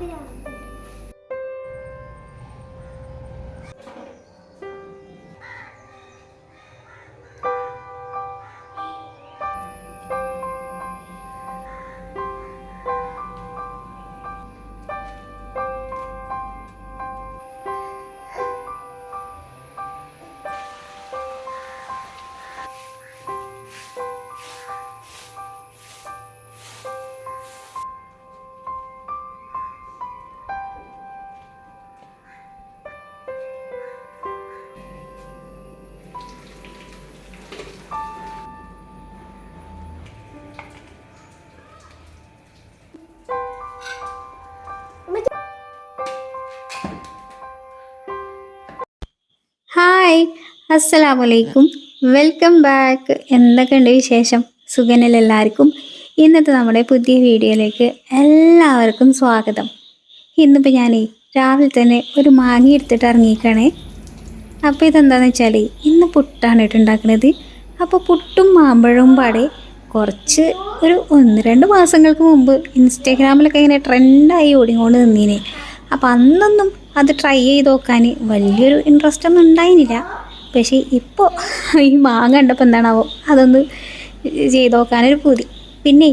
rápido. അസ്സലാമു അലൈക്കും welcome back. എന്തൊക്കെയുണ്ട് വിശേഷം? സുഖനിൽ എല്ലാവർക്കും? ഇന്നത്തെ നമ്മുടെ പുതിയ വീഡിയോയിലേക്ക് എല്ലാവർക്കും സ്വാഗതം. ഇന്നിപ്പോൾ ഞാൻ രാവിലെ തന്നെ ഒരു മാങ്ങ എടുത്തിട്ട് ഇറങ്ങിക്കണേ അപ്പോൾ ഇതെന്താണെന്ന് വെച്ചാൽ ഇന്ന് പുട്ടാണ് ഇട്ടുണ്ടാക്കുന്നത് അപ്പോൾ പുട്ടും മാമ്പഴവും പാടെ കുറച്ച് ഒരു ഒന്ന് രണ്ട് മാസങ്ങൾക്ക് മുമ്പ് ഇൻസ്റ്റാഗ്രാമിലൊക്കെ ഇങ്ങനെ ട്രെൻഡായി ഓടിക്കൊണ്ട് നിന്നീനെ. അപ്പോൾ അന്നൊന്നും അത് ട്രൈ ചെയ്ത് നോക്കാൻ വലിയൊരു ഇൻട്രസ്റ്റ് ഒന്നും ഉണ്ടായിരുന്നില്ല. പക്ഷേ ഇപ്പോൾ ഈ മാങ്ങ കണ്ടപ്പോൾ എന്താണാവോ? അതൊന്ന് ചെയ്ത് നോക്കാനൊരു പൂതി. പിന്നെ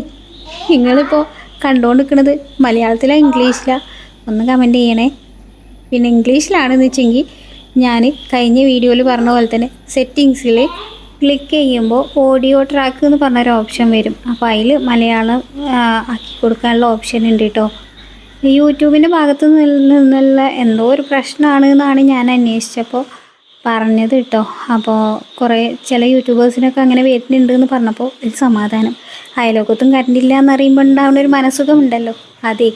നിങ്ങളിപ്പോൾ കണ്ടുകൊണ്ട് നിൽക്കുന്നത് മലയാളത്തിലോ ഇംഗ്ലീഷിലോ? ഒന്ന് കമന്റ് ചെയ്യണേ. പിന്നെ ഇംഗ്ലീഷിലാണെന്ന് വെച്ചെങ്കിൽ ഞാൻ കഴിഞ്ഞ വീഡിയോയിൽ പറഞ്ഞ പോലെ തന്നെ സെറ്റിങ്സിൽ ക്ലിക്ക് ചെയ്യുമ്പോൾ ഓഡിയോ ട്രാക്ക് എന്ന് പറഞ്ഞൊരു ഓപ്ഷൻ വരും. അപ്പോൾ അതിൽ മലയാളം ആക്കി കൊടുക്കാനുള്ള ഓപ്ഷൻ ഉണ്ട് കേട്ടോ യൂട്യൂബിന്റെ ഭാഗത്ത് നിന്നുള്ള എന്തോ ഒരു പ്രശ്നമാണ് എന്നാണ് ഞാൻ അന്വേഷിച്ചപ്പോൾ പറഞ്ഞത് കേട്ടോ. അപ്പോൾ കുറേ ചില യൂട്യൂബേഴ്സിനൊക്കെ അങ്ങനെ വരുന്നുണ്ട് എന്ന് പറഞ്ഞപ്പോൾ ഒരു സമാധാനം. അയലോക്കത്തും കറണ്ടില്ല എന്നറിയുമ്പോൾ ഉണ്ടാവുന്ന ഒരു മനസ്സുഖം ഉണ്ടല്ലോ അതെ.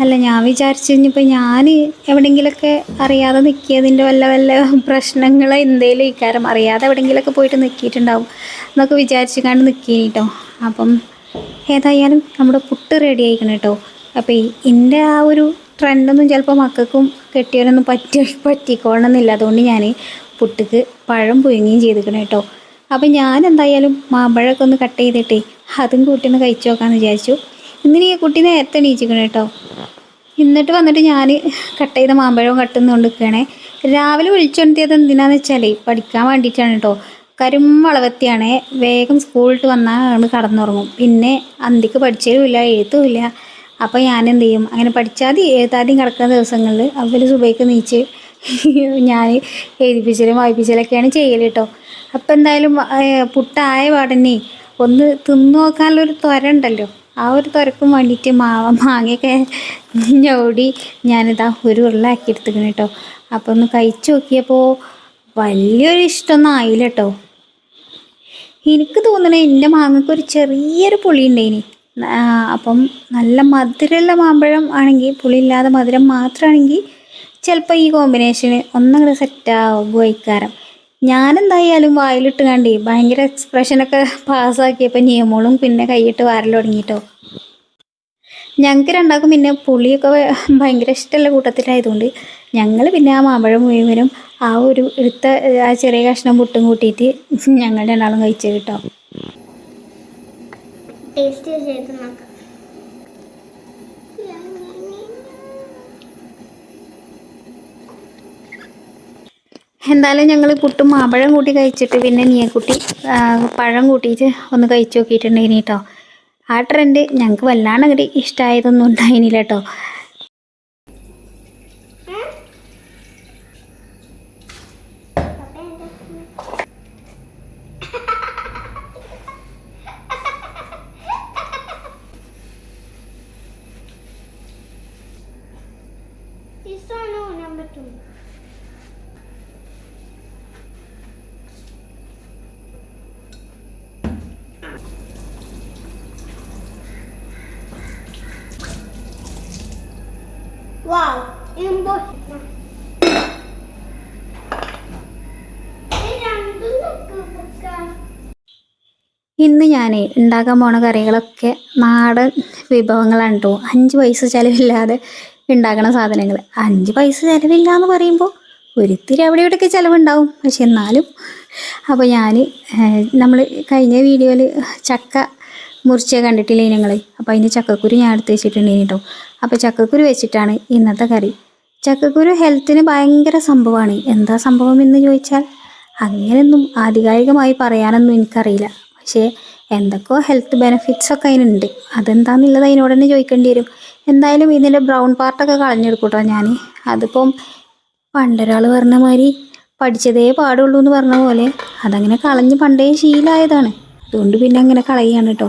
അല്ല ഞാൻ വിചാരിച്ചു കഴിഞ്ഞപ്പോൾ ഞാൻ എവിടെയെങ്കിലൊക്കെ അറിയാതെ നിൽക്കിയതിന്റെ വല്ല വല്ല പ്രശ്നങ്ങൾ എന്തേലും ഇക്കാരം അറിയാതെ എവിടെയെങ്കിലൊക്കെ പോയിട്ട് നിൽക്കിയിട്ടുണ്ടാവും എന്നൊക്കെ വിചാരിച്ചു കണ്ട് കേട്ടോ അപ്പം ഏതായാലും നമ്മുടെ പുട്ട് റെഡി ആയിക്കണം കേട്ടോ അപ്പോൾ എന്റെ ആ ഒരു ട്രെൻഡൊന്നും ചിലപ്പോൾ മക്കൾക്കും കെട്ടിയവരൊന്നും പറ്റി പറ്റിക്കോളണമെന്നില്ല. അതുകൊണ്ട് ഞാൻ പുട്ടുക്ക് പഴം പുഴുങ്ങുകയും ചെയ്തിരിക്കണം കേട്ടോ. അപ്പം ഞാൻ എന്തായാലും മാമ്പഴമൊക്കെ ഒന്ന് കട്ട് ചെയ്തിട്ടേ അതും കൂട്ടിന്ന് കഴിച്ചു നോക്കാമെന്ന് വിചാരിച്ചു. ഇന്നിനി ഈ കുട്ടി നേരത്തെ എണീച്ചിക്കണം കേട്ടോ. എന്നിട്ട് വന്നിട്ട് ഞാൻ കട്ട് ചെയ്ത മാമ്പഴവും കട്ടുന്നുകൊണ്ട് നിൽക്കുകയാണേ രാവിലെ വിളിച്ചുണർത്തിയത് എന്തിനാന്ന് വെച്ചാൽ പഠിക്കാൻ വേണ്ടിയിട്ടാണ് കേട്ടോ. കരുമ്പളവത്തിയാണേ വേഗം സ്കൂളിട്ട് വന്നാൽ കടന്നുറങ്ങും. പിന്നെ അന്തിക്ക് പഠിച്ചതുമില്ല എഴുത്തുമില്ല. അപ്പോൾ ഞാൻ എന്ത് ചെയ്യും അങ്ങനെ പഠിച്ചാൽ എഴുതാതെയും കിടക്കുന്ന ദിവസങ്ങളിൽ അവർ സുബൈക്ക് നീച്ച് ഞാൻ എഴുതിപ്പിച്ചാലും വായിപ്പിച്ചാലൊക്കെയാണ് ചെയ്യൽ കേട്ടോ അപ്പോൾ എന്തായാലും പുട്ടായ പാടന്നെ ഒന്ന് തിന്നു നോക്കാനുള്ളൊരു ത്വര ഉണ്ടല്ലോ ആ ഒരു ത്വരക്കും വേണ്ടിയിട്ട് മാവ മാങ്ങയൊക്കെ ഞൊടി ഞാനിതാ ഒരു ഉരുളാക്കി എടുത്തിക്കണം കേട്ടോ അപ്പോൾ ഒന്ന് കഴിച്ചു നോക്കിയപ്പോൾ വലിയൊരു ഇഷ്ടമൊന്നും ആയില്ല കേട്ടോ എനിക്ക് തോന്നണേ എന്റെ മാങ്ങക്ക് ഒരു ചെറിയൊരു പുളി ഉണ്ടായിനി അപ്പം നല്ല മധുരമുള്ള മാമ്പഴം ആണെങ്കിൽ പുളിയില്ലാതെ മധുരം മാത്രമാണെങ്കിൽ ചിലപ്പോൾ ഈ കോമ്പിനേഷന് ഒന്നങ്ങോട്ട് സെറ്റാവും വൈക്കാരം ഞാനെന്തായാലും വായിലിട്ട് കണ്ടേ ഭയങ്കര എക്സ്പ്രഷനൊക്കെ പാസ്സാക്കിയപ്പോൾ നിയമോളും പിന്നെ കൈയിട്ട് വാരൽ തുടങ്ങിയിട്ടോ ഞങ്ങൾക്ക് രണ്ടാൾക്കും പിന്നെ പുളിയൊക്കെ ഭയങ്കര ഇഷ്ടമുള്ള കൂട്ടത്തിലായതുകൊണ്ട് ഞങ്ങൾ പിന്നെ ആ മാമ്പഴം മുഴുവനും ആ ഒരു എടുത്ത ആ ചെറിയ കഷ്ണം പുട്ടും കൂട്ടിയിട്ട് ഞങ്ങൾ രണ്ടാളും കഴിച്ചു കേട്ടോ. ടേസ്റ്റ് ചെയ്ത് നോക്കാം. എന്തായാലും ഞങ്ങൾ പുട്ടും മാമ്പഴം കൂട്ടി കഴിച്ചിട്ട് പിന്നെ നീയക്കുട്ടി പഴം കൂട്ടിയിട്ട് ഒന്ന് കഴിച്ചു നോക്കിയിട്ടുണ്ടായിനി കേട്ടോ ആ ട്രെൻഡ് ഞങ്ങൾക്ക് വല്ലാണ്ട് അങ്ങോട്ട് ഇഷ്ടമായതൊന്നും ഉണ്ടായിനില്ല കേട്ടോ Wow, impossible. ഇന്ന് ഞാൻ ഉണ്ടാക്കാൻ പോണ കറികളൊക്കെ നാടൻ വിഭവങ്ങളാണ് കേട്ടോ അഞ്ച് പൈസ ചിലവില്ലാതെ ഉണ്ടാക്കണ സാധനങ്ങൾ അഞ്ച് പൈസ ചിലവില്ല എന്ന് പറയുമ്പോൾ ഒരിത്തിരി അവിടെ ഇവിടെയൊക്കെ ചിലവുണ്ടാവും. പക്ഷെ എന്നാലും അപ്പോൾ ഞാൻ നമ്മൾ കഴിഞ്ഞ വീഡിയോയിൽ ചക്ക മുറിച്ച് കണ്ടിട്ടില്ലേ ഞങ്ങൾ അപ്പോൾ അതിന്റെ ചക്കക്കുരു ഞാൻ എടുത്ത് വെച്ചിട്ടുണ്ടെങ്കിൽ കേട്ടോ അപ്പോൾ ചക്കക്കുരു വെച്ചിട്ടാണ് ഇന്നത്തെ കറി. ചക്കക്കുരു ഹെൽത്തിന് ഭയങ്കര സംഭവമാണ് എന്താ സംഭവം എന്ന് ചോദിച്ചാൽ അങ്ങനെയൊന്നും ആധികാരികമായി പറയാനൊന്നും എനിക്കറിയില്ല. പക്ഷേ എന്തൊക്കെയോ ഹെൽത്ത് ബെനിഫിറ്റ്സ് ഒക്കെ അതിനുണ്ട്. അതെന്താണെന്നുള്ളത് അതിനോട് തന്നെ ചോദിക്കേണ്ടി വരും. എന്തായാലും ഇതിന്റെ ബ്രൗൺ പാർട്ടൊക്കെ കളഞ്ഞെടുക്കൂട്ടോ ഞാൻ അതിപ്പം പണ്ടൊരാൾ പറഞ്ഞ മാതിരി പഠിച്ചതേ പാടുള്ളൂ എന്ന് പറഞ്ഞ പോലെ അതങ്ങനെ കളഞ്ഞ് പണ്ടേ ശീലമായതാണ് അതുകൊണ്ട് പിന്നെ അങ്ങനെ കളയുകയാണ് കേട്ടോ.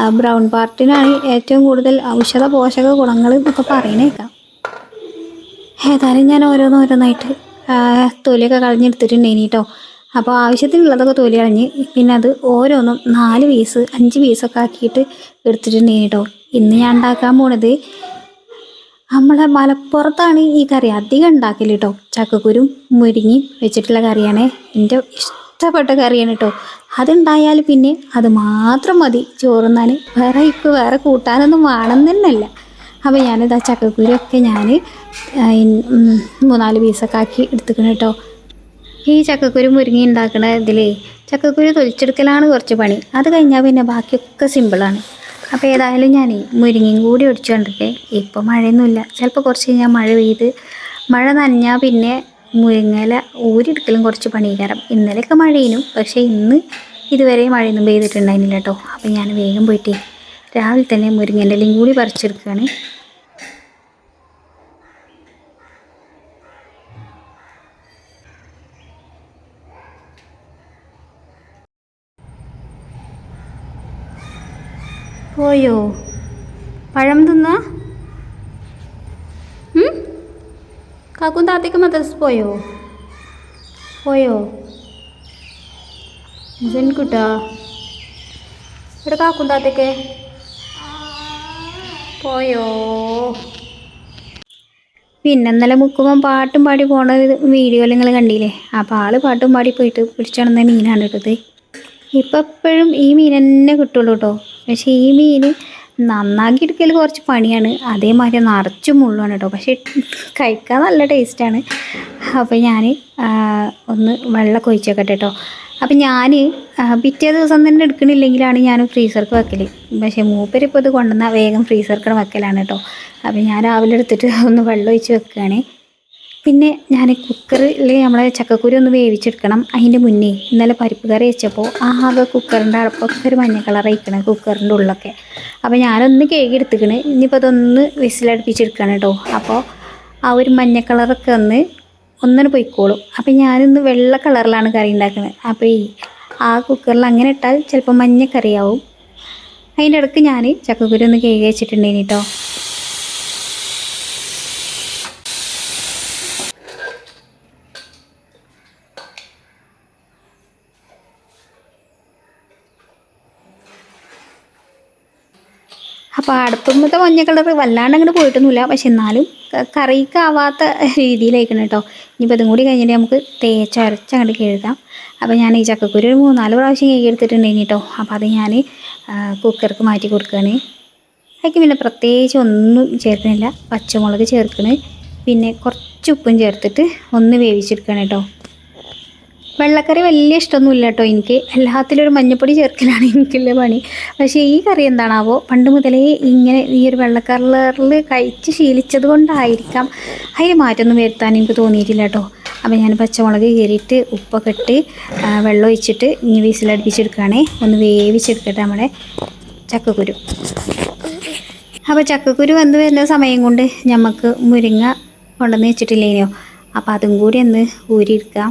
ആ ബ്രൗൺ പാർട്ടിനാണ് ഏറ്റവും കൂടുതൽ ഔഷധ പോഷക ഗുണങ്ങൾ എന്നൊക്കെ പറയണേക്കാം ഏതായാലും ഞാൻ ഓരോന്നോരോന്നായിട്ട് തൊലിയൊക്കെ കളഞ്ഞെടുത്തിട്ടുണ്ടേനി കേട്ടോ. അപ്പോൾ ആവശ്യത്തിനുള്ളതൊക്കെ തൊലി കളഞ്ഞ് പിന്നെ അത് ഓരോന്നും നാല് പീസ് അഞ്ച് പീസൊക്കെ ആക്കിയിട്ട് എടുത്തിട്ടുണ്ടേനി കേട്ടോ. ഇന്ന് ഞാൻ ഉണ്ടാക്കാൻ പോണത് നമ്മളെ മലപ്പുറത്താണ് ഈ കറി. അധികം ഉണ്ടാക്കൽ കേട്ടോ. ചക്കക്കുരും മുരിങ്ങി വെച്ചിട്ടുള്ള കറിയാണ്. എന്റെ ഇഷ്ടപ്പെട്ട കറിയാണ് കേട്ടോ. അതുണ്ടായാൽ പിന്നെ അത് മാത്രം മതി. ചോറുന്നാൻ വേറെ ഇപ്പം വേറെ കൂട്ടാനൊന്നും വേണം തന്നെയല്ല അപ്പോൾ ഞാനിതാ ചക്കക്കുരിയൊക്കെ ഞാൻ മൂന്നാൽ പീസൊക്കെ ആക്കി എടുത്തുക്കണം കേട്ടോ. ഈ ചക്കക്കുരു മുരുങ്ങി ഉണ്ടാക്കണ ഇതിലേ ചക്കക്കുരു തൊലിച്ചെടുക്കലാണ് കുറച്ച് പണി. അത് കഴിഞ്ഞാൽ പിന്നെ ബാക്കിയൊക്കെ സിമ്പിളാണ് അപ്പോൾ ഏതായാലും ഞാൻ മുരിങ്ങയും കൂടി ഒടിച്ചു കണ്ടിട്ടേ ഇപ്പോൾ മഴയൊന്നുമില്ല. ചിലപ്പോൾ കുറച്ച് കഴിഞ്ഞാൽ മഴ പെയ്ത് മഴ നനഞ്ഞാൽ പിന്നെ മുരിങ്ങയില ഊരിയെടുക്കലും കുറച്ച് പണികാരം ഇന്നലെയൊക്കെ മഴയിനും പക്ഷേ ഇന്ന് ഇതുവരെ മഴയൊന്നും പെയ്തിട്ടുണ്ടായിരുന്നില്ല കേട്ടോ അപ്പോൾ ഞാൻ വേഗം പോയിട്ട് രാവിലെ തന്നെ മുരിങ്ങന്റെ ഇലയും കൂടി പറിച്ചെടുക്കുകയാണ് പോയോ? പഴം തിന്നാ? കാക്കും താത്തയ്ക്ക് മദ്രസ് പോയോ പോയോ ജൻകുട്ടാ ഇവിടെ കാക്കും താത്തേക്ക് പോയോ പിന്നെ ഇന്നലെ മുക്കുമ്പം പാട്ടും പാടി പോണ വീഡിയോയിൽ നിങ്ങൾ കണ്ടില്ലേ അപ്പോൾ ആൾ പാട്ടും പാടി പോയിട്ട് പിടിച്ചിടന്ന മീനാണ് ഇട്ടത് ഇപ്പം എപ്പോഴും ഈ മീൻ തന്നെ കിട്ടുള്ളൂ കേട്ടോ പക്ഷേ ഈ മീൻ നന്നാക്കി എടുക്കൽ കുറച്ച് പണിയാണ്. അതേമാതിരി നിറച്ച് മുള്ളാണ് കേട്ടോ. പക്ഷേ കഴിക്കാൻ നല്ല ടേസ്റ്റാണ് അപ്പോൾ ഞാൻ ഒന്ന് വെള്ളമൊക്കെ ഒഴിച്ചേക്കട്ടെ കേട്ടോ. അപ്പം ഞാൻ പിറ്റേ ദിവസം തന്നെ എടുക്കണില്ലെങ്കിലാണ് ഞാൻ ഫ്രീസർക്ക് വെക്കൽ പക്ഷേ മൂപ്പര് ഇപ്പോൾ ഇത് കൊണ്ടുവന്നാൽ വേഗം ഫ്രീസർക്ക് വെക്കലാണ് കേട്ടോ. അപ്പം ഞാൻ രാവിലെ എടുത്തിട്ട് ഒന്ന് വെള്ളം ഒഴിച്ച് വെക്കുകയാണേ. പിന്നെ ഞാൻ കുക്കറിൽ നമ്മളെ ചക്കക്കുരു ഒന്ന് വേവിച്ചെടുക്കണം അതിന്റെ മുന്നേ. ഇന്നലെ പരിപ്പ് കറി വെച്ചപ്പോൾ ആകെ കുക്കറിന്റെ അടപ്പൊക്കെ ഒരു മഞ്ഞ കളർ അയക്കണം കുക്കറിന്റെ ഉള്ളൊക്കെ. അപ്പോൾ ഞാനൊന്ന് കേക്ക് എടുത്തിക്കണ്. ഇനിയിപ്പോൾ അതൊന്ന് വിസിലടുപ്പിച്ചെടുക്കണം കേട്ടോ അപ്പോൾ ആ ഒരു മഞ്ഞ കളറൊക്കെ ഒന്ന് ഒന്നിന് പൊയ്ക്കോളും. അപ്പോൾ ഞാനിന്ന് വെള്ള കളറിലാണ് കറി ഉണ്ടാക്കുന്നത് അപ്പോൾ ഈ ആ കുക്കറിൽ അങ്ങനെ ഇട്ടാൽ ചിലപ്പോൾ മഞ്ഞ കറിയാവും. അതിന്റെ ഇടയ്ക്ക് ഞാൻ ചക്കക്കുരു ഒന്ന് കേക്ക് വെച്ചിട്ടുണ്ടേനി കേട്ടോ അപ്പോൾ അടുപ്പുമ്പത്തെ മഞ്ഞ കളർ വല്ലാണ്ട് അങ്ങോട്ട് പോയിട്ടൊന്നുമില്ല. പക്ഷെ എന്നാലും കറിക്കാവാത്ത രീതിയിലായിരിക്കണം കേട്ടോ. ഇനിയിപ്പോൾ അതും കൂടി കഴിഞ്ഞിട്ട് നമുക്ക് തേച്ചരച്ച് അങ്ങോട്ട് കഴുകാം. അപ്പോൾ ഞാൻ ഈ ചക്കക്കുരു ഒരു മൂന്നാൽ പ്രാവശ്യം കഴുകി എടുത്തിട്ടുണ്ടെങ്കിൽ കേട്ടോ. അപ്പോൾ അത് ഞാൻ കുക്കർക്ക് മാറ്റി കൊടുക്കുകയാണ് അതിലേക്ക് പിന്നെ പ്രത്യേകിച്ച് ഒന്നും ചേർക്കണില്ല. പച്ചമുളക് ചേർക്കണ്. പിന്നെ കുറച്ച് ഉപ്പും ചേർത്തിട്ട് ഒന്ന് വേവിച്ചെടുക്കണം കേട്ടോ. വെള്ളക്കറി വലിയ ഇഷ്ടമൊന്നുമില്ല കേട്ടോ. എനിക്ക് എല്ലാത്തിലും ഒരു മഞ്ഞപ്പൊടി ചേർക്കലാണ് എനിക്കുള്ള പണി. പക്ഷേ ഈ കറി എന്താണാവോ പണ്ട് മുതലേ ഇങ്ങനെ ഈ ഒരു വെള്ളക്കറിൽ കഴിച്ച് ശീലിച്ചത് കൊണ്ടായിരിക്കാം അതിന് മാറ്റമൊന്നും വരുത്താൻ എനിക്ക് തോന്നിയിട്ടില്ല കേട്ടോ. അപ്പോൾ ഞാൻ പച്ചമുളക് കീറിയിട്ട് ഉപ്പൊക്കെ ഇട്ട് വെള്ളം ഒഴിച്ചിട്ട് ഇനി വിസിലടുപ്പിച്ചെടുക്കുകയാണേ ഒന്ന് വേവിച്ചെടുക്കട്ടെ നമ്മുടെ ചക്കക്കുരു. അപ്പോൾ ചക്കക്കുരു വന്ന് വരുന്ന സമയം കൊണ്ട് നമുക്ക് മുരിങ്ങ കൊണ്ടുവന്ന് വെച്ചിട്ടില്ലേനോ? അപ്പോൾ അതും കൂടി ഒന്ന് ഊരിയെടുക്കാം.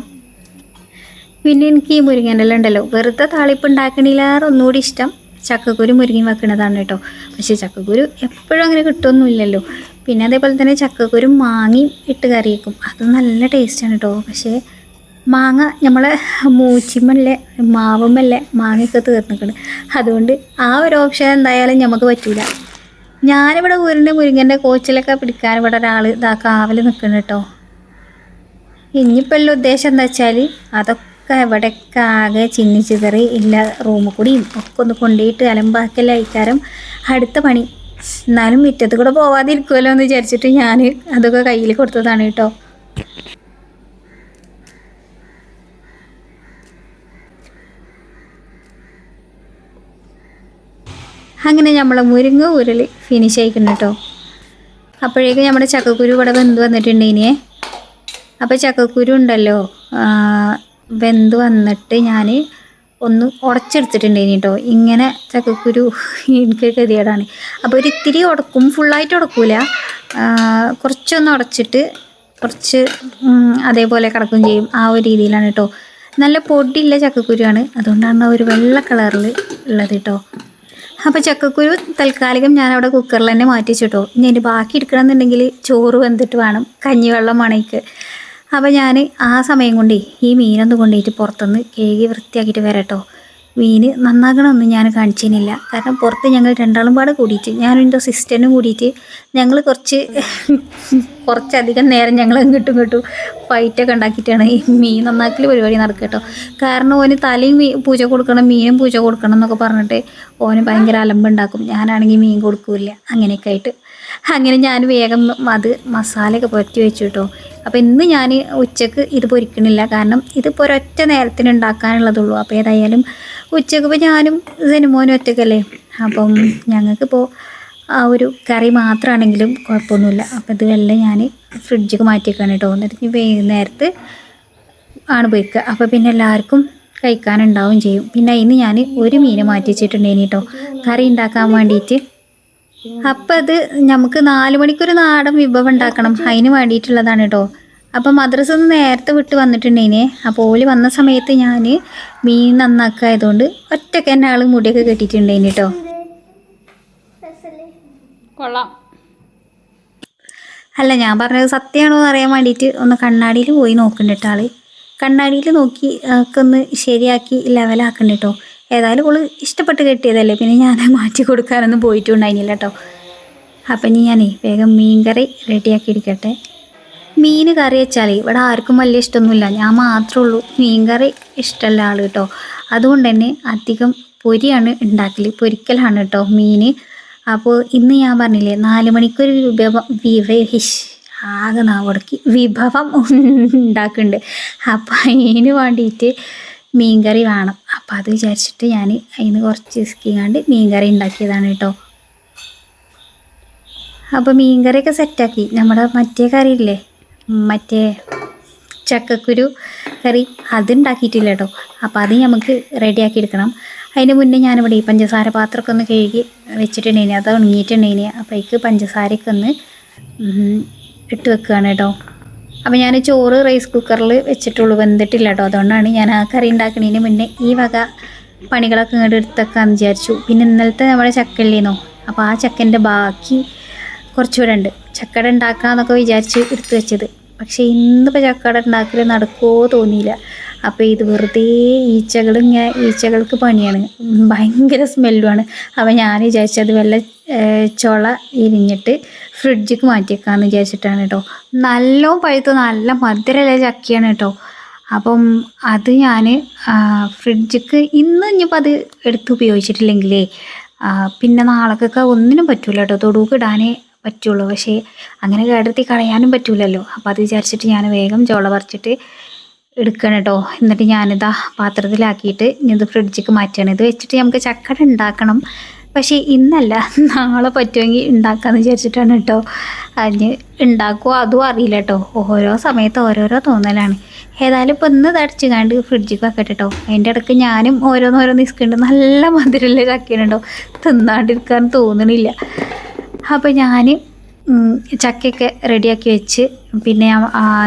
പിന്നെ എനിക്ക് ഈ മുരിങ്ങനെല്ലാം ഉണ്ടല്ലോ. വെറുതെ താളിപ്പ് ഉണ്ടാക്കണില്ലാതെ ഒന്നുകൂടി ഇഷ്ടം. ചക്കക്കുരു മുരിങ്ങയും വെക്കണതാണ് കേട്ടോ. പക്ഷേ ചക്കക്കുരു എപ്പോഴും അങ്ങനെ കിട്ടുമൊന്നുമില്ലല്ലോ പിന്നെ അതേപോലെ തന്നെ ചക്കക്കുരു മാങ്ങി ഇട്ട് കറി വയ്ക്കും അത് നല്ല ടേസ്റ്റാണ് കേട്ടോ. പക്ഷേ മാങ്ങ നമ്മളെ മൂച്ചിമല്ലേ മാവുമല്ലേ മാങ്ങയൊക്കെ തീർന്നിക്കണം. അതുകൊണ്ട് ആ ഒരു ഓപ്ഷൻ എന്തായാലും നമുക്ക് പറ്റൂല. ഞാനിവിടെ ഊരിന്റെ മുരിങ്ങന്റെ കോച്ചിലൊക്കെ പിടിക്കാൻ ഇവിടെ ഒരാൾ ഇതാ കാവൽ നിൽക്കണം കേട്ടോ. ഇനിയിപ്പോൾ ഉദ്ദേശം എന്താ വെച്ചാൽ അതൊക്കെ ഇവിടെയൊക്കെ ആകെ ചിന്നി ചിതറി ഇല്ല റൂമിൽ കൂടിയും ഒക്കെ ഒന്ന് കൊണ്ടുപോയിട്ട് അലമ്പാക്കൽ അടുത്ത പണി. എന്നാലും മുറ്റത്ത് കൂടെ പോവാതിരിക്കുമല്ലോ എന്ന് വിചാരിച്ചിട്ട് ഞാൻ അതൊക്കെ കയ്യിൽ കൊടുത്തതാണ് കേട്ടോ. അങ്ങനെ നമ്മളെ മുരിങ്ങ ഉരുൾ ഫിനിഷ് ആയിക്കുന്നു കേട്ടോ. അപ്പോഴേക്കും നമ്മുടെ ചക്കക്കുരു ഇവിടെ വെന്ത് വന്നിട്ടുണ്ട് ഇനിയേ. അപ്പോൾ ചക്കക്കുരു ഉണ്ടല്ലോ വെന്ത് വന്നിട്ട് ഞാൻ ഒന്ന് ഉടച്ചെടുത്തിട്ടുണ്ട് ഇനി കേട്ടോ ഇങ്ങനെ ചക്കക്കുരു എനിക്ക് ഗതികേടാണ്. അപ്പോൾ ഒരു ഇത്തിരി ഉടക്കും ഫുള്ളായിട്ട് ഉടക്കൂല. കുറച്ചൊന്ന് ഉടച്ചിട്ട് കുറച്ച് അതേപോലെ കിടക്കും ചെയ്യും. ആ ഒരു രീതിയിലാണ് കേട്ടോ നല്ല പൊടിയുള്ള ചക്കക്കുരുവാണ്. അതുകൊണ്ടാണ് ഒരു വെള്ള കളറിൽ ഉള്ളത് കേട്ടോ അപ്പോൾ ചക്കക്കുരു തൽക്കാലികം ഞാൻ അവിടെ കുക്കറിൽ തന്നെ മാറ്റി വെച്ചിട്ടോ ഇനി അതിന്റെ ബാക്കി എടുക്കണമെന്നുണ്ടെങ്കിൽ ചോറ് വെന്തിട്ട് വേണം. കഞ്ഞിവെള്ളം മണയ്ക്ക് അപ്പോൾ ഞാൻ ആ സമയം കൊണ്ടേ ഈ മീനൊന്ന് കൊണ്ടുപോയിട്ട് പുറത്തുനിന്ന് കേകി വൃത്തിയാക്കിയിട്ട് വരാട്ടോ. മീൻ നന്നാകണമൊന്നും ഞാൻ കാണിച്ചതിനില്ല കാരണം പുറത്ത് ഞങ്ങൾ രണ്ടാളും പാടെ കൂടിയിട്ട് ഞാനും എന്റെ സിസ്റ്ററിനും കൂടിയിട്ട് ഞങ്ങൾ കുറച്ച് കുറച്ചധികം നേരം ഞങ്ങൾ ഇങ്ങോട്ടും ഇങ്ങോട്ടും ഫൈറ്റൊക്കെ ഉണ്ടാക്കിയിട്ടാണ് ഈ മീൻ നന്നാക്കൽ പരിപാടി നടക്കുക കേട്ടോ. കാരണം ഓന് തലയും മീ പൂജ കൊടുക്കണം മീനും പൂജ കൊടുക്കണം എന്നൊക്കെ പറഞ്ഞിട്ട് ഓന് ഭയങ്കര അലമ്പുണ്ടാക്കും. ഞാനാണെങ്കിൽ മീൻ കൊടുക്കില്ല. അങ്ങനെയൊക്കെ ആയിട്ട്. അങ്ങനെ ഞാൻ വേഗം അത് മസാലയൊക്കെ പുരട്ടി വെച്ചു കേട്ടോ. അപ്പോൾ ഇന്ന് ഞാൻ ഉച്ചയ്ക്ക് ഇത് പൊരിക്കണില്ല. കാരണം ഇതിപ്പോൾ ഒരൊറ്റ നേരത്തിന് ഉണ്ടാക്കാനുള്ളതുള്ളൂ. അപ്പോൾ ഏതായാലും ഉച്ചയ്ക്ക് ഇപ്പോൾ ഞാനും സിനിമോനും ഒറ്റക്കല്ലേ? അപ്പം ഞങ്ങൾക്കിപ്പോൾ ആ ഒരു കറി മാത്രമാണെങ്കിലും കുഴപ്പമൊന്നുമില്ല അപ്പോൾ ഇതെല്ലാം ഞാൻ ഫ്രിഡ്ജിക്ക് മാറ്റിയേക്കാണ് കേട്ടോ. എന്നിട്ട് ഇനി വൈകുന്നേരത്ത് ആണ് പോയിക്കുക അപ്പോൾ പിന്നെ എല്ലാവർക്കും കഴിക്കാനുണ്ടാവും ചെയ്യും. പിന്നെ അതിന് ഞാൻ ഒരു മീൻ മാറ്റി വെച്ചിട്ടുണ്ടേനി കേട്ടോ. കറി ഉണ്ടാക്കാൻ വേണ്ടിയിട്ട് അപ്പം അത് നമുക്ക് നാല് മണിക്കൊരു നാടൻ വിഭവം ഉണ്ടാക്കണം. അതിന് വേണ്ടിയിട്ടുള്ളതാണ് കേട്ടോ അപ്പം മദ്രസ ഒന്ന് നേരത്തെ വിട്ട് വന്നിട്ടുണ്ടേനെ അപ്പോൾ ഓൽ വന്ന സമയത്ത് ഞാൻ മീൻ നന്നാക്കായതുകൊണ്ട് ഒറ്റയ്ക്ക് തന്നെ ആൾ മുടിയൊക്കെ കെട്ടിട്ടുണ്ടേനെ കേട്ടോ കൊള്ളാം. അല്ല ഞാൻ പറഞ്ഞത് സത്യമാണോ എന്ന് അറിയാൻ വേണ്ടിയിട്ട് ഒന്ന് കണ്ണാടിയിൽ പോയി നോക്കുന്നുണ്ട് ആൾ കണ്ണാടിയിൽ നോക്കി ഒക്കെ ഒന്ന് ശരിയാക്കി ലെവലാക്കുന്നുണ്ട് കേട്ടോ ഏതായാലും ഓൾ ഇഷ്ടപ്പെട്ട് കെട്ടിയതല്ലേ. പിന്നെ ഞാൻ മാറ്റി കൊടുക്കാനൊന്നും പോയിട്ടുണ്ടായിരുന്നില്ല കേട്ടോ അപ്പം ഇനി ഞാനേ വേഗം മീൻ കറി റെഡിയാക്കി എടുക്കട്ടെ മീൻ കറി വെച്ചാൽ ഇവിടെ ആർക്കും വലിയ ഇഷ്ടമൊന്നുമില്ല. ഞാൻ മാത്രമേ ഉള്ളൂ. മീൻ കറി ഇഷ്ടമല്ല ആൾ കേട്ടോ അതുകൊണ്ട് തന്നെ അധികം പൊരിയാണ് ഉണ്ടാക്കൽ പൊരിക്കലാണ് കേട്ടോ മീൻ അപ്പോൾ ഇന്ന് ഞാൻ പറഞ്ഞില്ലേ നാല് മണിക്കൊരു വിഭവം വിവഹിഷ് ആകെ നാവടക്കി വിഭവം ഉണ്ടാക്കുന്നുണ്ട്. അപ്പം അതിന് വേണ്ടിയിട്ട് മീൻകറി വേണം. അപ്പം അത് വിചാരിച്ചിട്ട് ഞാൻ അതിന് കുറച്ച് ഇസ്കിങ്ങാണ്ട് മീൻകറി ഉണ്ടാക്കിയതാണ് കേട്ടോ. അപ്പോൾ മീൻകറിയൊക്കെ സെറ്റാക്കി. നമ്മുടെ മറ്റേ കറി ഇല്ലേ? മറ്റേ ചക്കക്കുരു കറി അത് ഉണ്ടാക്കിയിട്ടില്ല കേട്ടോ. അപ്പോൾ അത് നമുക്ക് റെഡിയാക്കി എടുക്കണം. അതിന് മുന്നേ ഞാനിവിടെ ഈ പഞ്ചസാര പാത്രമൊക്കെ ഒന്ന് കഴുകി വെച്ചിട്ടുണ്ടേനി അത് ഉണങ്ങിയിട്ടുണ്ടേനി അപ്പോഴേക്ക് പഞ്ചസാരയൊക്കെ ഒന്ന് ഇട്ട് വെക്കുകയാണ് കേട്ടോ. അപ്പോൾ ഞാൻ ചോറ് റൈസ് കുക്കറിൽ വെച്ചിട്ടുള്ളൂ വെന്തിട്ടില്ല കേട്ടോ അതുകൊണ്ടാണ് ഞാൻ ആ കറി ഉണ്ടാക്കുന്നതിന് മുന്നേ ഈ വക പണികളൊക്കെ ഇങ്ങോട്ട് എടുത്തേക്കാന്ന് വിചാരിച്ചു. പിന്നെ ഇന്നലത്തെ നമ്മുടെ ചക്കല്ലേന്നോ അപ്പോൾ ആ ചക്കന്റെ ബാക്കി കുറച്ചുകൂടെ ഉണ്ട് ചക്കട ഉണ്ടാക്കാന്നൊക്കെ വിചാരിച്ച് എടുത്തു വെച്ചത്. പക്ഷേ ഇന്നിപ്പോൾ ചക്കട ഉണ്ടാക്കൽ നടക്കുമോ തോന്നിയില്ല അപ്പോൾ ഇത് വെറുതെ ഈച്ചകൾ ഞാൻ ഈച്ചകൾക്ക് പണിയാണ്. ഭയങ്കര സ്മെല്ലുമാണ്. അപ്പോൾ ഞാൻ വിചാരിച്ചത് വല്ല ചുള ഇരിഞ്ഞിട്ട് ഫ്രിഡ്ജിക്ക് മാറ്റിയേക്കാന്ന് വിചാരിച്ചിട്ടാണ് കേട്ടോ. നല്ല പഴുത്ത് നല്ല മധുരമുള്ള ചക്കിയാണ് കേട്ടോ. അപ്പം അത് ഞാൻ ഫ്രിഡ്ജിക്ക് ഇന്ന് ഇനിയിപ്പോൾ അത് എടുത്ത് ഉപയോഗിച്ചിട്ടില്ലെങ്കിലേ പിന്നെ നാളേക്കൊക്കെ ഒന്നിനും പറ്റൂല കേട്ടോ. തൊടുക്ക് ഇടാനേ പറ്റുള്ളൂ. പക്ഷേ അങ്ങനെ കേടത്തി കളയാനും പറ്റൂലല്ലോ. അപ്പോൾ അത് വിചാരിച്ചിട്ട് ഞാൻ വേഗം ചോള പറിച്ചിട്ട് എടുക്കണം കേട്ടോ എന്നിട്ട് ഞാനിതാ പാത്രത്തിലാക്കിയിട്ട് ഇത് ഫ്രിഡ്ജിക്ക് മാറ്റുകയാണ് ഇത് വെച്ചിട്ട് നമുക്ക് ചക്കട ഉണ്ടാക്കണം. പക്ഷേ ഇന്നല്ല. നാളെ പറ്റുമെങ്കിൽ ഉണ്ടാക്കാമെന്ന് വിചാരിച്ചിട്ടാണ് കേട്ടോ. അതിന് ഉണ്ടാക്കുമോ അതും അറിയില്ല കേട്ടോ. ഓരോ സമയത്ത് ഓരോരോ തോന്നലാണ്. ഏതായാലും ഇപ്പോൾ ഇന്ന് തടിച്ച് കണ്ട് ഫ്രിഡ്ജിൽ വെക്കട്ടെ കേട്ടോ. അതിന്റെ ഇടയ്ക്ക് ഞാനും ഓരോന്നോരോ നിൽക്കുന്നുണ്ട് നല്ല മധുരമുള്ള ചക്കയുണ്ടോ തിന്നാണ്ടിരിക്കാൻ തോന്നണില്ല. അപ്പോൾ ഞാൻ ചക്കയൊക്കെ റെഡിയാക്കി വെച്ച്. പിന്നെ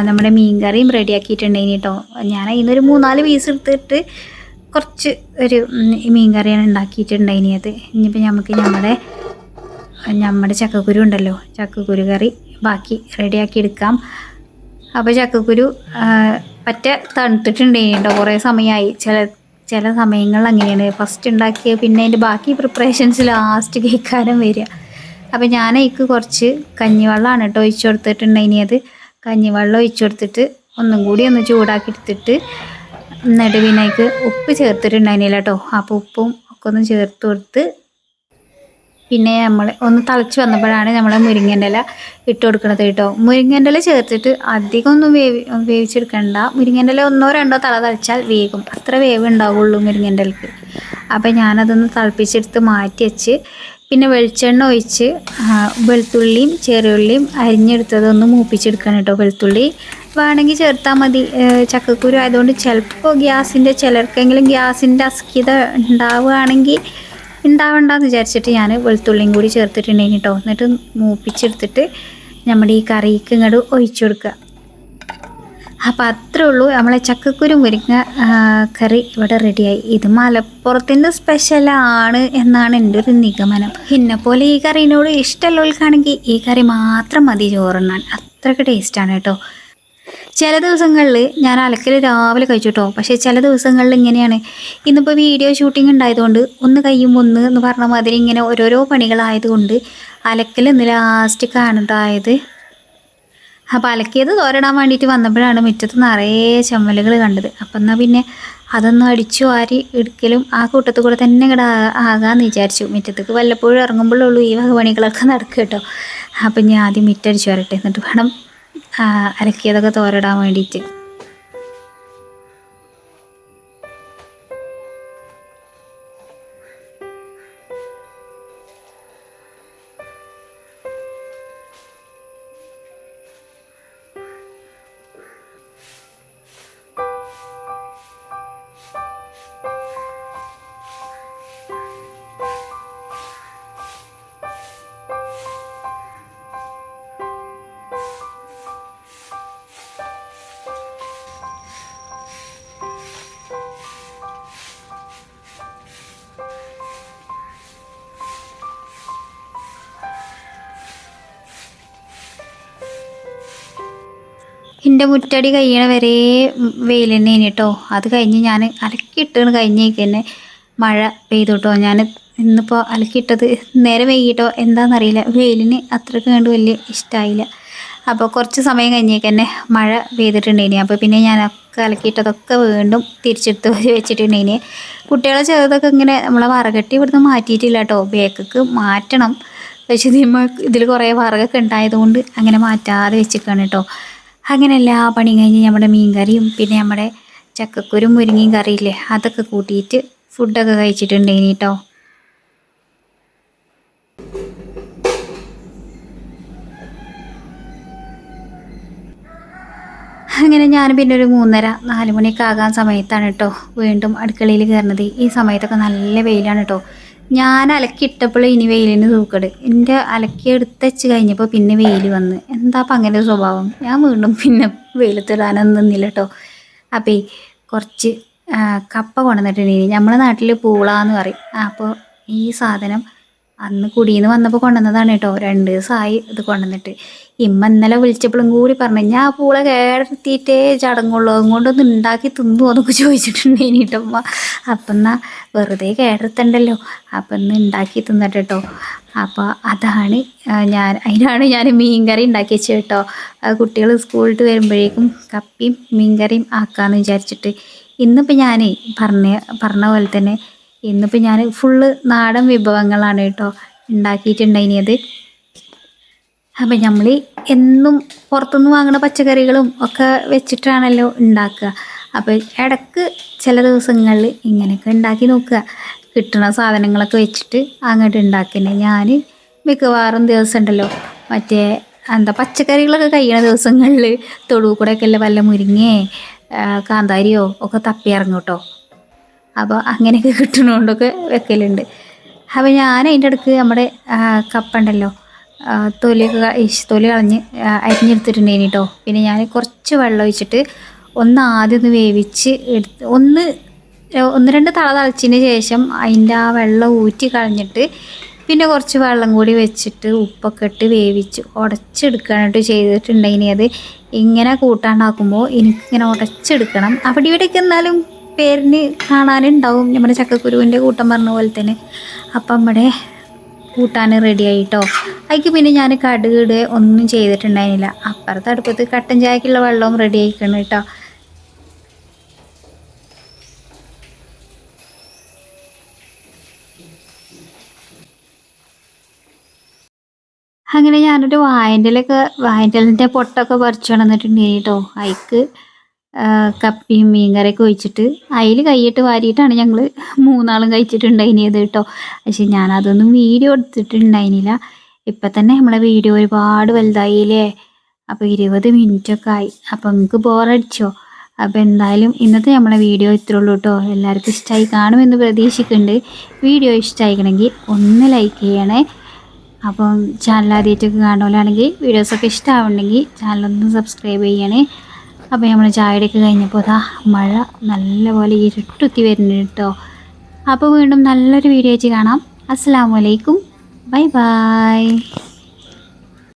നമ്മുടെ മീൻ കറിയും റെഡിയാക്കിയിട്ടുണ്ടായിന് കേട്ടോ ഞാൻ അതിനൊരു മൂന്നാൽ പീസ് എടുത്തിട്ട് കുറച്ച് ഒരു മീൻ കറിയാണ് ഉണ്ടാക്കിയിട്ടുണ്ടായിനിയത് ഇനിയിപ്പോൾ നമുക്ക് നമ്മുടെ നമ്മുടെ ചക്കക്കുരു ഉണ്ടല്ലോ ചക്കക്കുരു കറി ബാക്കി റെഡിയാക്കി എടുക്കാം. അപ്പോൾ ചക്കക്കുരു പറ്റ തണുത്തിട്ടുണ്ടായിന് കേട്ടോ കുറേ സമയമായി ചില ചില സമയങ്ങളിൽ അങ്ങനെയാണ്. ഫസ്റ്റ് ഉണ്ടാക്കിയ പിന്നെ അതിന്റെ ബാക്കി പ്രിപ്പറേഷൻസ് ലാസ്റ്റ് കേൾക്കാനും വരിക. അപ്പോൾ ഞാൻ എനിക്ക് കുറച്ച് കഞ്ഞിവെള്ളമാണ് കേട്ടോ ഒഴിച്ചു കൊടുത്തിട്ടുണ്ടായിനിയത് കഞ്ഞിവെള്ളം ഒഴിച്ചു കൊടുത്തിട്ട് ഒന്നും കൂടി ഒന്ന് ചൂടാക്കി എടുത്തിട്ട് എന്നിട്ട് പിന്നെ അതിക്ക് ഉപ്പ് ചേർത്തിട്ടുണ്ടായിരുന്നില്ല കേട്ടോ അപ്പോൾ ഉപ്പും ഒക്കെ ഒന്ന് ചേർത്ത് കൊടുത്ത് പിന്നെ നമ്മൾ ഒന്ന് തിളച്ച് വന്നപ്പോഴാണ് നമ്മൾ മുരിങ്ങന്റെ ഇല ഇട്ട് കൊടുക്കുന്നത് കേട്ടോ മുരിങ്ങന്റെ ഇല ചേർത്തിട്ട് അധികം ഒന്നും വേവി വേവിച്ചെടുക്കണ്ട. മുരിങ്ങന്റെ ഇല ഒന്നോ രണ്ടോ തല തളിച്ചാൽ വേകും അത്ര വേവ് ഉണ്ടാവുള്ളൂ മുരിങ്ങന്റെ ഇലക്ക് അപ്പോൾ ഞാനതൊന്ന് തിളപ്പിച്ചെടുത്ത് മാറ്റി വെച്ച് പിന്നെ വെളിച്ചെണ്ണ ഒഴിച്ച് വെളുത്തുള്ളിയും ചെറിയുള്ളിയും അരിഞ്ഞെടുത്തതൊന്ന് മൂപ്പിച്ചെടുക്കണം കേട്ടോ വെളുത്തുള്ളി. വേണമെങ്കിൽ ചേർത്താൽ മതി. ചക്കക്കുരു ആയതുകൊണ്ട് ചിലപ്പോൾ ഗ്യാസിന്റെ ചിലർക്കെങ്കിലും ഗ്യാസിന്റെ അസ്കിത ഉണ്ടാവുകയാണെങ്കിൽ ഉണ്ടാവണ്ടെന്ന് വിചാരിച്ചിട്ട് ഞാൻ വെളുത്തുള്ളിയും കൂടി ചേർത്തിട്ടുണ്ടെങ്കിൽ കേട്ടോ എന്നിട്ട് മൂപ്പിച്ചെടുത്തിട്ട് നമ്മുടെ ഈ കറിക്ക് ഇങ്ങോട്ട് ഒഴിച്ചു കൊടുക്കുക. അപ്പം അത്രേ ഉള്ളൂ. നമ്മളെ ചക്കക്കുരു മുരിങ്ങ കറി ഇവിടെ റെഡിയായി ഇത് മലപ്പുറത്തിന്റെ സ്പെഷ്യലാണ് എന്നാണ് എന്റെ ഒരു നിഗമനം. എന്നെപ്പോലെ ഈ കറീനോട് ഇഷ്ടമുള്ളവർക്കാണെങ്കിൽ ഈ കറി മാത്രം മതി ചോറുണ്ണാൻ. അത്രയ്ക്ക് ടേസ്റ്റാണ് കേട്ടോ. ചില ദിവസങ്ങളിൽ ഞാൻ അലക്കൽ രാവിലെ കഴിച്ചു കേട്ടോ. പക്ഷേ ചില ദിവസങ്ങളിൽ ഇങ്ങനെയാണ്. ഇന്നിപ്പോൾ വീഡിയോ ഷൂട്ടിംഗ് ഉണ്ടായതുകൊണ്ട് ഒന്ന് കയ്യും ഒന്ന് എന്ന് പറഞ്ഞ മാതിരി ഇങ്ങനെ ഓരോരോ പണികളായതുകൊണ്ട് അലക്കൽ ഇന്ന് ലാസ്റ്റ് കാണണ്ടായത് അപ്പോൾ അലക്കിയത് തോരടാൻ വേണ്ടിയിട്ട് വന്നപ്പോഴാണ് മുറ്റത്ത് നിറയെ ചമ്മലുകൾ കണ്ടത്. അപ്പം എന്നാൽ പിന്നെ അതൊന്നും അടിച്ചു വാരി എടുക്കലും ആ കൂട്ടത്തിൽ കൂടെ തന്നെ ഇവിടെ ആകാമെന്ന് വിചാരിച്ചു. മുറ്റത്തേക്ക് വല്ലപ്പോഴും ഇറങ്ങുമ്പോഴുള്ളൂ ഈ വക പണികളൊക്കെ നടക്കുക കേട്ടോ. അപ്പം ഞാൻ ആദ്യം മുറ്റടിച്ചു വരട്ടെ. എന്നിട്ട് വേണം അലക്കിയതൊക്കെ തോരടാൻ വേണ്ടിയിട്ട്. എന്റെ മുറ്റടി കഴിയണ വരെ വെയിൽ തന്നെ കേട്ടോ അത് കഴിഞ്ഞ് ഞാൻ അലക്കിയിട്ടാണ് കഴിഞ്ഞേക്ക് തന്നെ മഴ പെയ്തു കേട്ടോ ഞാൻ ഇന്നിപ്പോൾ അലക്കിയിട്ടത് നേരെ വൈകിട്ടോ എന്താണെന്നറിയില്ല വെയിലിന് അത്രയ്ക്ക് കണ്ട് വലിയ ഇഷ്ടമായില്ല അപ്പോൾ കുറച്ച് സമയം കഴിഞ്ഞേക്ക് തന്നെ മഴ പെയ്തിട്ടുണ്ടേനി. അപ്പോൾ പിന്നെ ഞാൻ ഒക്കെ അലക്കിയിട്ടതൊക്കെ വീണ്ടും തിരിച്ചെടുത്ത് വെച്ചിട്ടുണ്ടേനി. കുട്ടികളെ ചെറുതൊക്കെ ഇങ്ങനെ നമ്മളെ വറകട്ടി ഇവിടുന്ന് മാറ്റിയിട്ടില്ല കേട്ടോ ബേക്കക്ക് മാറ്റണം. പക്ഷേ ഇതിൽ കുറേ വറകൊക്കെ ഉണ്ടായതുകൊണ്ട് അങ്ങനെ മാറ്റാതെ വെച്ചിരിക്കുകയാണ് കേട്ടോ അങ്ങനെ എല്ലാ പണി കഴിഞ്ഞ് നമ്മുടെ മീൻ കറിയും പിന്നെ നമ്മുടെ ചക്കക്കുരും മുരിങ്ങയും കറിയില്ലേ അതൊക്കെ കൂട്ടിയിട്ട് ഫുഡൊക്കെ കഴിച്ചിട്ടുണ്ടേനി കേട്ടോ അങ്ങനെ ഞാൻ പിന്നെ ഒരു മൂന്നര നാല് മണിയൊക്കെ ആകാൻ സമയത്താണ് കേട്ടോ വീണ്ടും അടുക്കളയിൽ കയറുന്നത്. ഈ സമയത്തൊക്കെ നല്ല വെയിലാണ് കേട്ടോ ഞാൻ അലക്കിയിട്ടപ്പോൾ ഇനി വെയിലിന് തൂക്കട്. എന്റെ അലക്കി എടുത്ത് കഴിഞ്ഞപ്പോൾ പിന്നെ വെയിൽ വന്ന്. എന്താ അപ്പം അങ്ങനെ സ്വഭാവം? ഞാൻ വീണ്ടും പിന്നെ വെയിലത്തിടാനൊന്നും നിന്നില്ല കേട്ടോ അപ്പേ കുറച്ച് കപ്പ കൊണ്ടുവന്നിട്ടുണ്ടെങ്കിൽ നമ്മുടെ നാട്ടിൽ പൂളാന്ന് പറയും. അപ്പോൾ ഈ സാധനം അന്ന് കുടിയിൽ നിന്ന് വന്നപ്പോൾ കൊണ്ടുവന്നതാണ് കേട്ടോ. രണ്ട് ദിവസമായി ഇത് കൊണ്ടുവന്നിട്ട്. ഇമ്മ ഇന്നലെ വിളിച്ചപ്പോഴും കൂടി പറഞ്ഞു ഞാൻ ആ പൂള കേടത്തിയിട്ടേ ചടങ്ങുള്ളൂ അതുകൊണ്ടൊന്ന് ഉണ്ടാക്കി തിന്നു എന്നൊക്കെ ചോദിച്ചിട്ടുണ്ട് ഇനിയിട്ടമ്മ അപ്പം എന്നാ വെറുതെ കേടത്തണ്ടല്ലോ അപ്പം ഇന്ന് ഉണ്ടാക്കി തിന്നട്ടെ കേട്ടോ അപ്പോൾ അതാണ് ഞാൻ അതിനാണ് ഞാൻ മീൻകറി ഉണ്ടാക്കി വെച്ചത് കേട്ടോ. കുട്ടികൾ സ്കൂളിൽ വരുമ്പോഴേക്കും കപ്പിയും മീൻകറിയും ആക്കാമെന്ന് വിചാരിച്ചിട്ട്. ഇന്നിപ്പോൾ ഞാൻ പറഞ്ഞ പറഞ്ഞ പോലെ തന്നെ ഇന്നിപ്പോൾ ഞാൻ ഫുള്ള് നാടൻ വിഭവങ്ങളാണ് കേട്ടോ ഉണ്ടാക്കിയിട്ടുണ്ടായിനിയത് അപ്പം നമ്മൾ എന്നും പുറത്തുനിന്ന് വാങ്ങുന്ന പച്ചക്കറികളും ഒക്കെ വെച്ചിട്ടാണല്ലോ ഉണ്ടാക്കുക. അപ്പോൾ ഇടയ്ക്ക് ചില ദിവസങ്ങളിൽ ഇങ്ങനെയൊക്കെ ഉണ്ടാക്കി നോക്കുക. കിട്ടുന്ന സാധനങ്ങളൊക്കെ വെച്ചിട്ട് അങ്ങോട്ട് ഉണ്ടാക്കുന്നത് ഞാൻ മിക്കവാറും ദിവസം ഉണ്ടല്ലോ മറ്റേ എന്താ പച്ചക്കറികളൊക്കെ കഴിയണ ദിവസങ്ങളിൽ തൊടു അല്ലേ അല്ല വല്ല മുരിങ്ങേ കാന്താരിയോ ഒക്കെ തപ്പി ഇറങ്ങും കേട്ടോ. അപ്പോൾ അങ്ങനെയൊക്കെ കിട്ടണോണ്ടൊക്കെ വെക്കലുണ്ട്. അപ്പോൾ ഞാൻ അതിന്റെ അടുക്ക് നമ്മുടെ കപ്പുണ്ടല്ലോ തൊലിയൊക്കെ തൊലി കളഞ്ഞ് അരിഞ്ഞെടുത്തിട്ടുണ്ടേനി കേട്ടോ പിന്നെ ഞാൻ കുറച്ച് വെള്ളം ഒഴിച്ചിട്ട് ഒന്ന് ആദ്യം ഒന്ന് വേവിച്ച് എടുത്ത് ഒന്ന് ഒന്ന് രണ്ട് തള തളച്ചതിന് ശേഷം അതിന്റെ ആ വെള്ളം ഊറ്റി കളഞ്ഞിട്ട് പിന്നെ കുറച്ച് വെള്ളം കൂടി വെച്ചിട്ട് ഉപ്പൊക്കെ ഇട്ട് വേവിച്ച് ഉടച്ചെടുക്കാനായിട്ട് ചെയ്തിട്ടുണ്ടെങ്കിൽ അത് ഇങ്ങനെ കൂട്ടാണ്ടാക്കുമ്പോൾ എനിക്കിങ്ങനെ ഉടച്ചെടുക്കണം അവിടെ ഇവിടെയൊക്കെ എന്നാലും പേരിന് കാണാനുണ്ടാവും. നമ്മുടെ ചക്കക്കുരുവിന്റെ കൂട്ടം പറഞ്ഞ പോലെ തന്നെ. അപ്പം നമ്മുടെ കൂട്ടാൻ റെഡി ആയിട്ടോ? അതിക്ക് പിന്നെ ഞാൻ കടുക് ഇടുക ഒന്നും ചെയ്തിട്ടുണ്ടായിരുന്നില്ല. അപ്പുറത്തെ അടുപ്പത്ത് കട്ടൻ ചായക്കുള്ള വെള്ളവും റെഡി ആയിക്കണം കേട്ടോ. അങ്ങനെ ഞാനൊരു വായന്റെലൊക്കെ വായന്റെ പൊട്ടൊക്കെ പറിച്ചു കൊണ്ടുവന്നിട്ടുണ്ടെങ്കിൽ കേട്ടോ. അതിക്ക് കപ്പിയും മീൻകറിയൊക്കെ ഒഴിച്ചിട്ട് അതിൽ കൈയിട്ട് വാരിയിട്ടാണ് ഞങ്ങൾ മൂന്നാളും കഴിച്ചിട്ടുണ്ടായിനിയത് കേട്ടോ. പക്ഷെ ഞാനതൊന്നും വീഡിയോ എടുത്തിട്ടുണ്ടായിരുന്നില്ല ഇപ്പം തന്നെ നമ്മളെ വീഡിയോ ഒരുപാട് വലുതായില്ലേ? അപ്പോൾ ഇരുപത് മിനിറ്റൊക്കെ ആയി. അപ്പോൾ നിങ്ങൾക്ക് ബോറടിച്ചോ? അപ്പോൾ എന്തായാലും ഇന്നത്തെ നമ്മളെ വീഡിയോ ഇത്രേ ഉള്ളൂ കേട്ടോ. എല്ലാവർക്കും ഇഷ്ടമായി കാണുമെന്ന് പ്രതീക്ഷിക്കുന്നുണ്ട്. വീഡിയോ ഇഷ്ടമായിക്കണമെങ്കിൽ ഒന്ന് ലൈക്ക് ചെയ്യണേ. അപ്പം ചാനൽ ആദ്യമായിട്ടൊക്കെ കാണുമല്ലാണെങ്കിൽ വീഡിയോസൊക്കെ ഇഷ്ടമാവുണ്ടെങ്കിൽ ചാനലൊന്ന് സബ്സ്ക്രൈബ് ചെയ്യണേ. അപ്പോൾ നമ്മൾ ചായയുടെയൊക്കെ കഴിഞ്ഞപ്പോൾ അതാ മഴ നല്ലപോലെ ഇരുട്ടുത്തി വരുന്നുണ്ട് കേട്ടോ. അപ്പോൾ വീണ്ടും നല്ലൊരു വീഡിയോ ആയിട്ട് കാണാം. അസ്സാം വലൈക്കും ബൈ ബൈ.